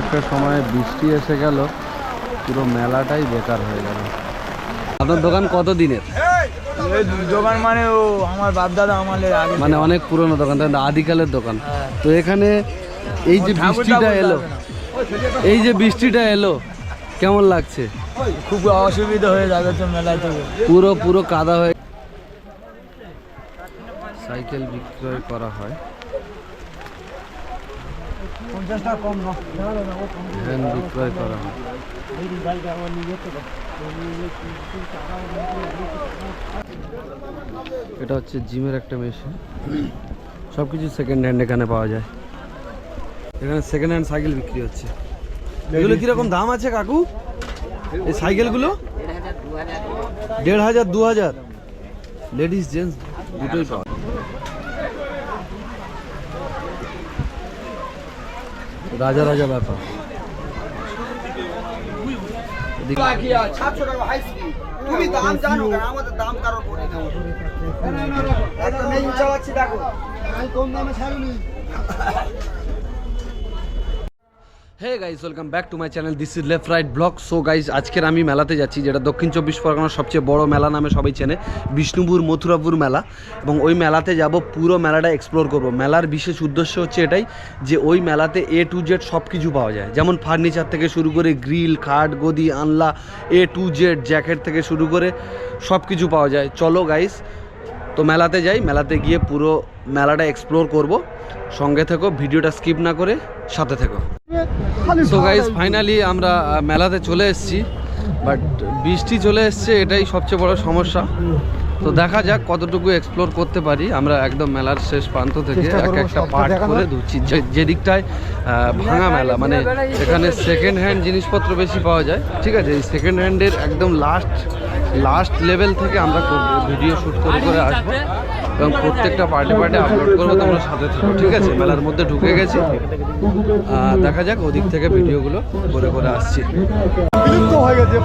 একটা সময় বৃষ্টি এসে গেল পুরো মেলাটাই বেকার হয়ে গেল। আপনার দোকান কত দিনের দোকান মানে ও আমার বাপ দাদা আমাদের আগে মানে অনেক পুরনো দোকান তাই আদিকালের দোকান। হ্যাঁ। তো এখানে এই যে বৃষ্টিটা এলো এই যে বৃষ্টিটা এলো কেমন লাগছে? খুব অসুবিধা হয়ে যাবে তো মেলায় তো। পুরো পুরো কাদা হয়ে সাইকেল বিক্রয় করা হয়। পঞ্চাশটা কম না। ভ্যান বিক্রয় করা হয়। এটা হচ্ছে জিমের একটা মেশিন। সব কিছু সেকেন্ড হ্যান্ড এখানে পাওয়া যায়। এখানে সেকেন্ড হ্যান্ড সাইকেল বিক্রি হচ্ছে। এগুলো কীরকম দাম আছে কাকু? এই সাইকেলগুলো? দেড় হাজার দু হাজার। লেডিস জেন্টস দুটোই পাওয়া রাজা রাজা ব্যাপার। তুমি দাম আমাদের দাম কারোর বলে দাও একটা মেয়ে চালাচ্ছি দেখো। কম দামে ছাড়ুনি hey guys welcome back to my channel this is left right vlog so guys আজকের আমি মেলাতে যাচ্ছি, যেটা দক্ষিণ চব্বিশ পরগনার সবচেয়ে বড় মেলা নামে সবাই চেনে, বিষ্ণুপুর মথুরাপুর মেলা। এবং ওই মেলাতে যাব, পুরো মেলাটা এক্সপ্লোর করব। মেলার বিশেষ উদ্দেশ্য হচ্ছে এটাই যে ওই মেলাতে এ টু জেড সব কিছু পাওয়া যায়। যেমন ফার্নিচার থেকে শুরু করে গ্রিল খাট, গদি, আনলা এ টু জেড জ্যাকেট থেকে শুরু করে সব কিছু পাওয়া যায়। চলো গাইজ তো মেলাতে যাই। মেলাতে গিয়ে পুরো মেলাটা এক্সপ্লোর করব। সঙ্গে থেকো, ভিডিওটা স্কিপ না করে, সাথে থেকো। সো গাইজ ফাইনালি আমরা মেলাতে চলে এসেছি। বাট বৃষ্টি চলে এসছে এটাই সবচেয়ে বড় সমস্যা। তো দেখা যাক কতটুকু এক্সপ্লোর করতে পারি। আমরা একদম মেলার শেষ প্রান্ত থেকে এক একটা পার্ট করে ধুচ্ছি যে- যে ভাঙা মেলা মানে এখানে সেকেন্ড হ্যান্ড জিনিসপত্র বেশি পাওয়া যায়। ঠিক আছে এই সেকেন্ড হ্যান্ডের একদম লাস্ট লাস্ট লেভেল থেকে আমরা ভিডিও শ্যুট করে করে আসব। এবং প্রত্যেকটা পার্টে পার্টে আপলোড করব, তোমরা সাথে থাকো, ঠিক আছে? মেলার মধ্যে ঢুকে গেছি। দেখা যাক, ওদিক থেকে ভিডিওগুলো করে করে আসছি। বিলুপ্ত হয়ে গেছে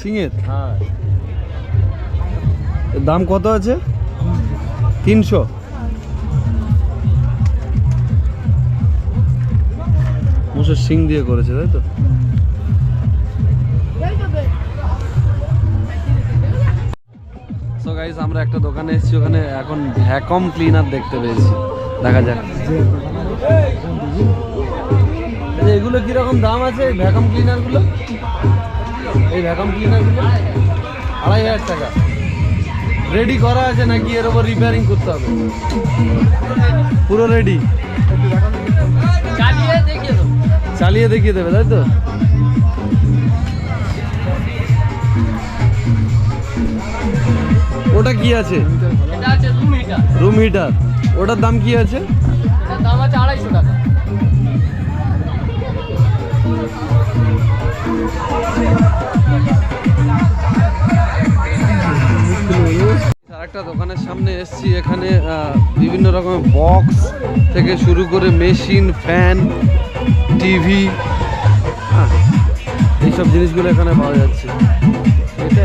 সিংয়ের হ্যাঁ। দাম কত আছে? তিনশো। মোষের সিং দিয়ে করেছে তাই তো? সো গাইস আমরা একটা দোকানে এসেছি ওখানে এখন ভ্যাকম ক্লিনার দেখতে পেয়েছি। দেখা যাক। এগুলো কীরকম দাম আছে ভ্যাকম ক্লিনারগুলো? এই ভ্যাকম ক্লিনারগুলো আড়াই হাজার টাকা। রেডি করা আছে নাকি? এর উপর রিপেয়ারিং করতে হবে। পুরো রেডি চালিয়ে দেখিয়ে দেবে। তাই তো? ওটা কি আছে? রুম হিটার ওটার দাম কি আছে? দাম আছে আড়াইশো টাকা। আরেকটা দোকানের সামনে এসেছি, এখানে বিভিন্ন রকমের বক্স থেকে শুরু করে মেশিন ফ্যান টিভি এইসব জিনিসগুলো এখানে পাওয়া যাচ্ছে। এটা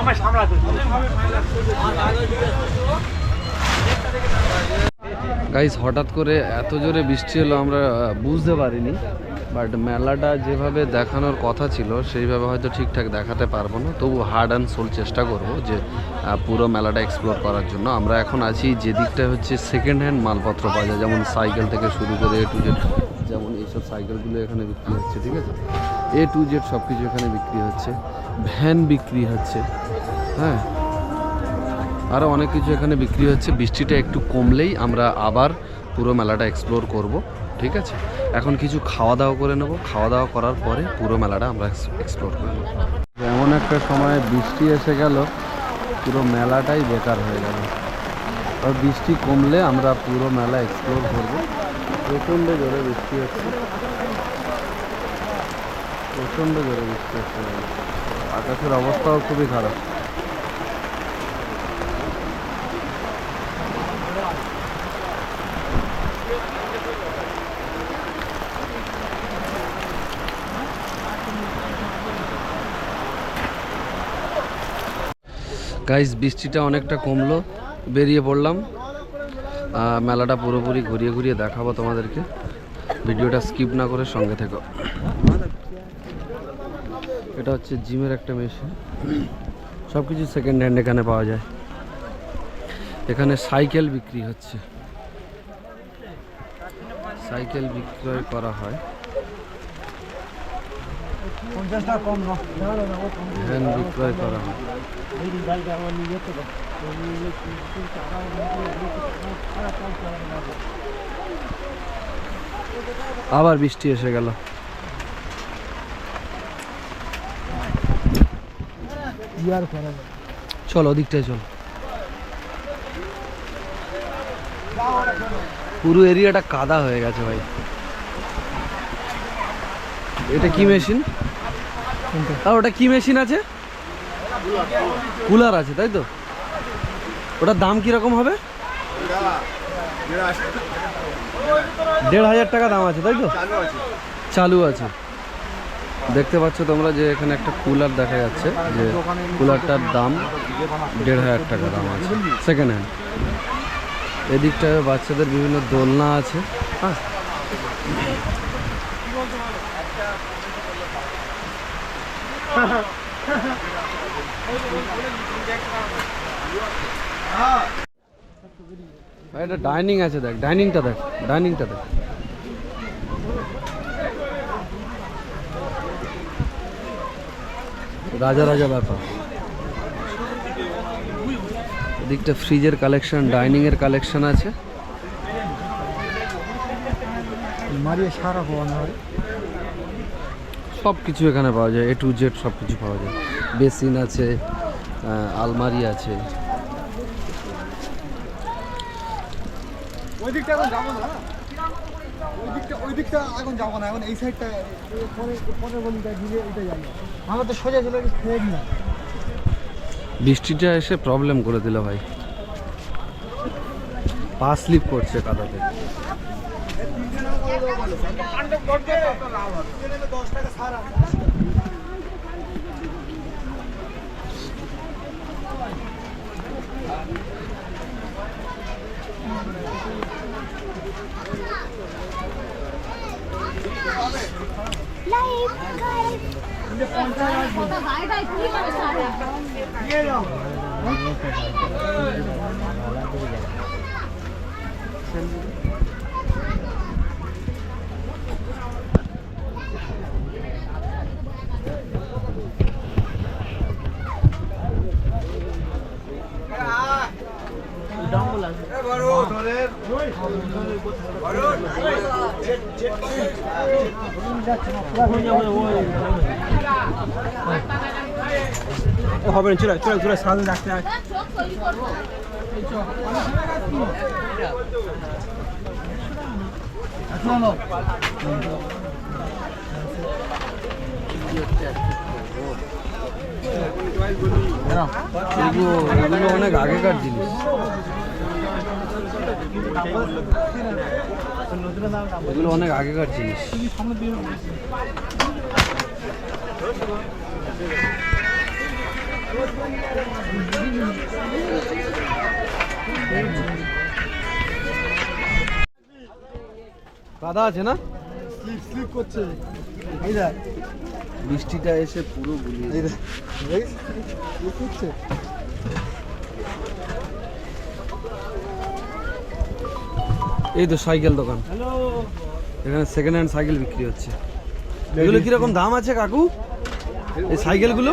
আমার সামলাতে। গাইস হঠাৎ করে এত জোরে বৃষ্টি হলো আমরা বুঝতে পারিনি বাট মেলাটা যেভাবে দেখানোর কথা ছিল, সেইভাবে হয়তো ঠিকঠাক দেখাতে পারব না। তবু হার্ড অ্যান্ড সোল চেষ্টা করব যে পুরো মেলাটা এক্সপ্লোর করার জন্য। আমরা এখন আছি যে দিকটা হচ্ছে সেকেন্ড হ্যান্ড মালপত্র পাওয়া যায়, যেমন সাইকেল থেকে শুরু করে এ টু জেড যেমন এইসব সাইকেলগুলো এখানে বিক্রি হচ্ছে, ঠিক আছে? এ টু জেড সব কিছু এখানে বিক্রি হচ্ছে ভ্যান বিক্রি হচ্ছে হ্যাঁ? আরও অনেক কিছু এখানে বিক্রি হচ্ছে। বৃষ্টিটা একটু কমলেই আমরা আবার পুরো মেলাটা এক্সপ্লোর করব, ঠিক আছে? এখন কিছু খাওয়া দাওয়া করে নেব। খাওয়া দাওয়া করার পরে পুরো মেলাটা আমরা এক্সপ্লোর করব এমন একটা সময় বৃষ্টি এসে গেল, পুরো মেলাটাই বেকার হয়ে গেল। আর বৃষ্টি কমলে আমরা পুরো মেলা এক্সপ্লোর করব। প্রচণ্ড জোরে বৃষ্টি হচ্ছে। প্রচণ্ড জোরে বৃষ্টি হচ্ছে। আকাশের অবস্থাও খুবই খারাপ। গাইস বৃষ্টিটা অনেকটা কমলো, বেরিয়ে পড়লাম। মেলাটা পুরোপুরি ঘুরিয়ে ঘুরিয়ে দেখাবো তোমাদেরকে। ভিডিওটা স্কিপ না করে সঙ্গে থেকো। এটা হচ্ছে জিমের একটা মেশিন। সব কিছু সেকেন্ড হ্যান্ড এখানে পাওয়া যায়। এখানে সাইকেল বিক্রি হচ্ছে। সাইকেল বিক্রয় করা হয়। আবার বৃষ্টি এসে গেল। চল, ওদিকটায় চল। পুরো এরিয়াটা কাদা হয়ে গেছে ভাই। এটা কি মেশিন আর ওটা কি মেশিন আছে? কুলার আছে, তাই তো? ওটার দাম কীরকম হবে? দেড় হাজার টাকা দাম আছে, তাই তো? চালু আছে। দেখতে পাচ্ছ তোমরা যে এখানে একটা কুলার দেখা যাচ্ছে, যে কুলারটার দাম দেড় হাজার টাকা দাম আছে সেকেন্ড হ্যান্ড এদিকটায় বাচ্চাদের বিভিন্ন দোলনা আছে হ্যাঁ? ডাইনিং আছে দেখ ডাইনিংটা দেখ ডাইনিংটা দেখ। রাজা রাজা ব্যাপার। এদিকটা ফ্রিজের কালেকশন ডাইনিং এর কালেকশন আছে। মারিয়ে সারা হওয়া না হয় সব কিছু এখানে পাওয়া যায় এ টু জেড সব কিছু পাওয়া যায়। বেসিন আছে আলমারি আছে। ওই দিকটা এখন যাব না ওই দিকটা ওই দিকটা এখন যাব না এখন এই সাইডটা পরে পরে গলিটা ঘিরে এটা যাব। আমরা তো সোজা চলে গেছি ফের না বৃষ্টিটা এসে প্রবলেম করে দিল ভাই। পা স্লিপ করছে কাদাতে। নেবে দশ টাকা ছাড় Thank you. হবে না চলে চলে চলে সামনে রাখতে এগুলো অনেক আগেকার জিনিস। এগুলো অনেক আগেকার জিনিস। কাদা আছে না? স্লিপ স্লিপ করছে। বৃষ্টিটা এসে পুরো গুলিয়ে এই করছে। এই তো সাইকেল দোকান। হ্যালো এখানে সেকেন্ড হ্যান্ড সাইকেল বিক্রি হচ্ছে। এগুলো কীরকম দাম আছে কাকু? এই সাইকেলগুলো?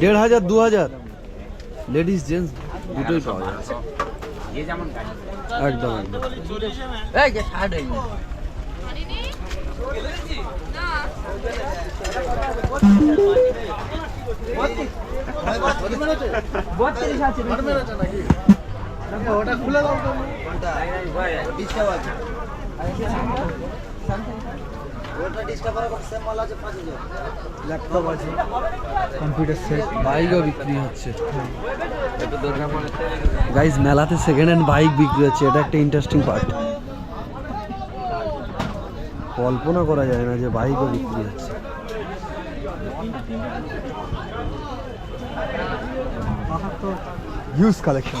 দেড় হাজার দু হাজার। লেডিস জেন্টস দুটোই পাওয়া যাচ্ছে একদম একদম। বত্রিশ আছে। ওটা খুলে দাও তো। ডিস্টার্ব আছে ওটা ডিস্টার্ব করার সেম মাল আছে পাঁচ হাজার। ল্যাপটপ আছে। কম্পিউটার সেট বাইকও বিক্রি হচ্ছে। গাইজ মেলাতে সেকেন্ড হ্যান্ড বাইক বিক্রি হচ্ছে এটা একটা ইন্টারেস্টিং পার্ট কল্পনা করা যায় না যে বাইকও বিক্রি হচ্ছে। হিউজ কালেকশন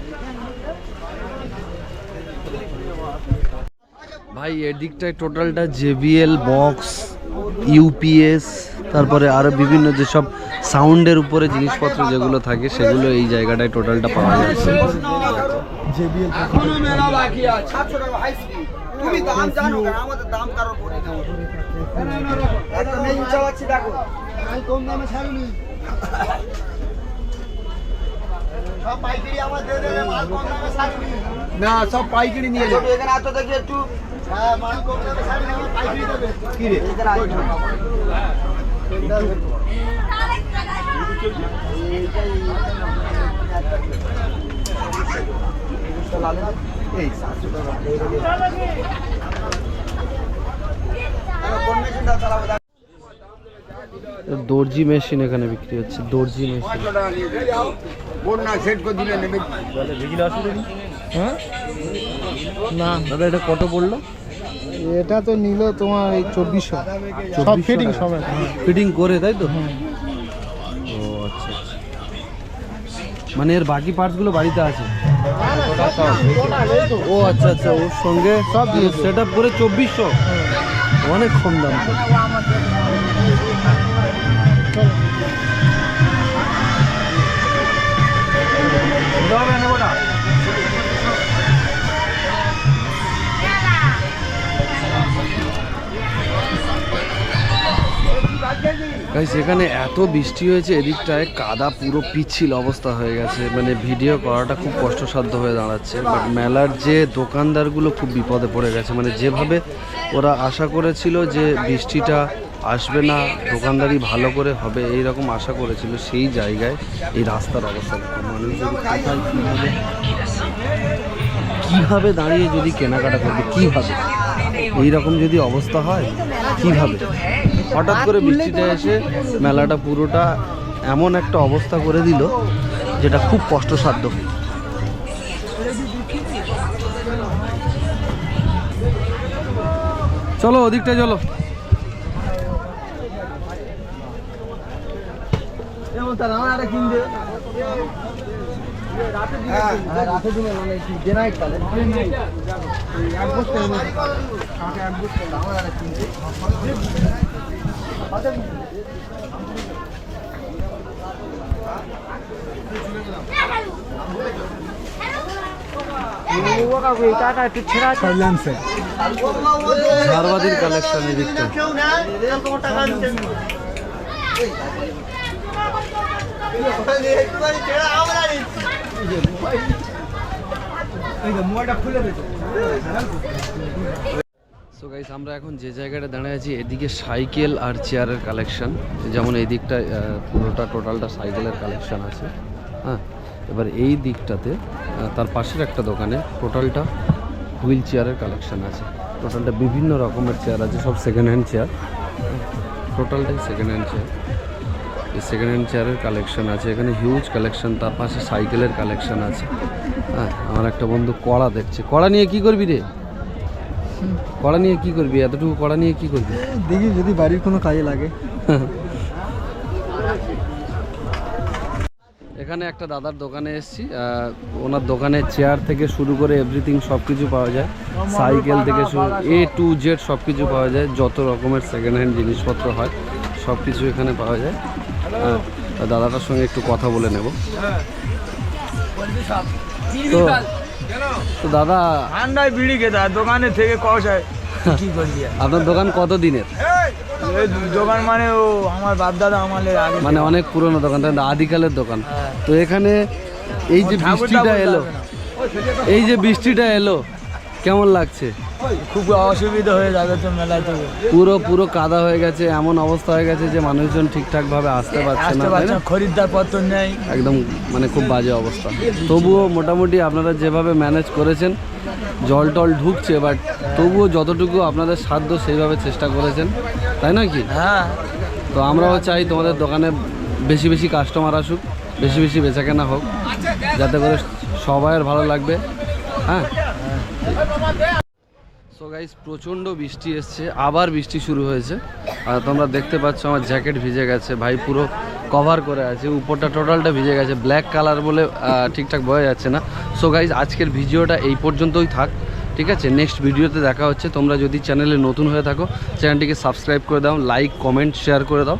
ভাই এদিকটায় টোটালটা জেবিএল বক্স ইউপিএস তারপরে আরও বিভিন্ন যেসব সাউন্ডের উপরে জিনিসপত্র যেগুলো থাকে সেগুলো এই জায়গাটায় টোটালটা পাওয়া যাচ্ছে জেবিএল এখনও মেলা বাকি আছে সাতশো টাকা হাই তুমি দাম জানো আমাদের দাম কারোর পরে একটা মেশিন চালাচ্ছি দেখো আমি কম দামে ছাড়ুনি সব পাইকারি আমার দেবে মাল কম দামে ছাড়বি না সব পাইকারি নিয়ে ছোট এখানে এত দেখি একটু। এখানে। দর্জি মেশিন এখানে বিক্রি হচ্ছে দর্জি মেশিন। হ্যাঁ? না। দাদা এটা কত পড়ল? এটা তো নিল তোমার এই চব্বিশশো। সব ফিটিং সব ফিটিং করে তাই তো? ও আচ্ছা আচ্ছা। মানে এর বাকি পার্টসগুলো বাড়িতে আছে? ও আচ্ছা আচ্ছা ওর সঙ্গে সব সেট আপ করে চব্বিশশো? অনেক কম দাম। গাইস এখানে এত বৃষ্টি হয়েছে, এদিকটায় কাদা পুরো পিচ্ছিল অবস্থা হয়ে গেছে। মানে ভিডিও করাটা খুব কষ্টসাধ্য হয়ে দাঁড়াচ্ছে। বাট মেলার যে দোকানদারগুলো খুব বিপদে পড়ে গেছে। মানে যেভাবে ওরা আশা করেছিল যে বৃষ্টিটা আসবে না, দোকানদারি ভালো করে হবে এই রকম আশা করেছিল, সেই জায়গায় এই রাস্তার অবস্থা। দেখো। মানুষ যদি কীভাবে দাঁড়িয়ে যদি কেনাকাটা করবে, কীভাবে? এই রকম যদি অবস্থা হয়, কীভাবে? হঠাৎ করে বৃষ্টিটা এসে মেলাটা পুরোটা এমন একটা অবস্থা করে দিল যেটা খুব কষ্টসাধ্য। চলো ওদিকটা চলো। রাতে দিনে কি জেনাইট কালে এক বছর এক বছর আমার একটা কিনবে সাইলেন্সে ঝাড়বাদির কালেকশন এদিকটা মোবাইলটা খুলে দিতে সো গাইস আমরা এখন যে জায়গাটা দাঁড়িয়ে আছি, এদিকে সাইকেল আর চেয়ারের কালেকশন। যেমন এই দিকটা পুরোটা, টোটালটা সাইকেলের কালেকশন আছে। হ্যাঁ এবার এই দিকটাতে তার পাশের একটা দোকানে টোটালটা হুইল চেয়ারের কালেকশন আছে। টোটালটা বিভিন্ন রকমের চেয়ার আছে, সব সেকেন্ড হ্যান্ড চেয়ার। টোটালটাই সেকেন্ড হ্যান্ড চেয়ার। এই সেকেন্ড হ্যান্ড চেয়ারের কালেকশন আছে, এখানে হিউজ কালেকশন তার পাশে সাইকেলের কালেকশন আছে। হ্যাঁ আমার একটা বন্ধু কড়া দেখছে। কড়া নিয়ে কি করবি রে? কড়া নিয়ে কি করবি? এতটুকু কড়া নিয়ে কি করবি? দেখি যদি বাড়ির কোনো কাজে লাগে। এখানে একটা দাদার দোকানে এসেছি। ওনার দোকানে চেয়ার থেকে শুরু করে এভরিথিং সব কিছু পাওয়া যায়। সাইকেল থেকে শুরু এ টু জেড সব কিছু পাওয়া যায়। যত রকমের সেকেন্ড হ্যান্ড জিনিসপত্র হয় সব কিছু এখানে পাওয়া যায়। হ্যাঁ, দাদাটার সঙ্গে একটু কথা বলে নেব। তো তো দাদা ঠান্ডায় বিড়ি খেতে হয় দোকানে থেকে কষায় কি আপনার দোকান কত দিনের এই দোকান মানে ও আমার বাপ দাদা আমাদের আগে মানে অনেক পুরনো দোকান তাই আদিকালের দোকান। তো এখানে এই যে বৃষ্টিটা এলো এই যে বৃষ্টিটা এলো কেমন লাগছে? খুব অসুবিধা হয়ে যাবে তো মেলায় থেকে পুরো পুরো কাদা হয়ে গেছে এমন অবস্থা হয়ে গেছে যে মানুষজন ঠিকঠাক ভাবে আসতে পারছে? না, খরিদ্দার পত্র নেই। একদম মানে খুব বাজে অবস্থা। তবুও মোটামুটি আপনারা যেভাবে ম্যানেজ করেছেন জল টল ঢুকছে বাট তবুও যতটুকু আপনাদের সাধ্য সেইভাবে চেষ্টা করেছেন তাই না কি? হ্যাঁ। তো আমরাও চাই তোমাদের দোকানে বেশি বেশি কাস্টমার আসুক বেশি বেশি বেচাকেনা হোক যাতে করে সবাইয়ের ভালো লাগবে হ্যাঁ? সো গাইস প্রচণ্ড বৃষ্টি এসছে, আবার বৃষ্টি শুরু হয়েছে। আর তোমরা দেখতে পাচ্ছ আমার জ্যাকেট ভিজে গেছে। ভাই পুরো কভার করে আছে, উপরটা টোটালটা ভিজে গেছে। ব্ল্যাক কালার বলে ঠিকঠাক বোঝা যাচ্ছে না। সো গাইস আজকের ভিডিওটা এই পর্যন্তই থাক, ঠিক আছে? নেক্সট ভিডিওতে দেখা হচ্ছে। তোমরা যদি চ্যানেলে নতুন হয়ে থাকো চ্যানেলটিকে সাবস্ক্রাইব করে দাও লাইক কমেন্ট শেয়ার করে দাও।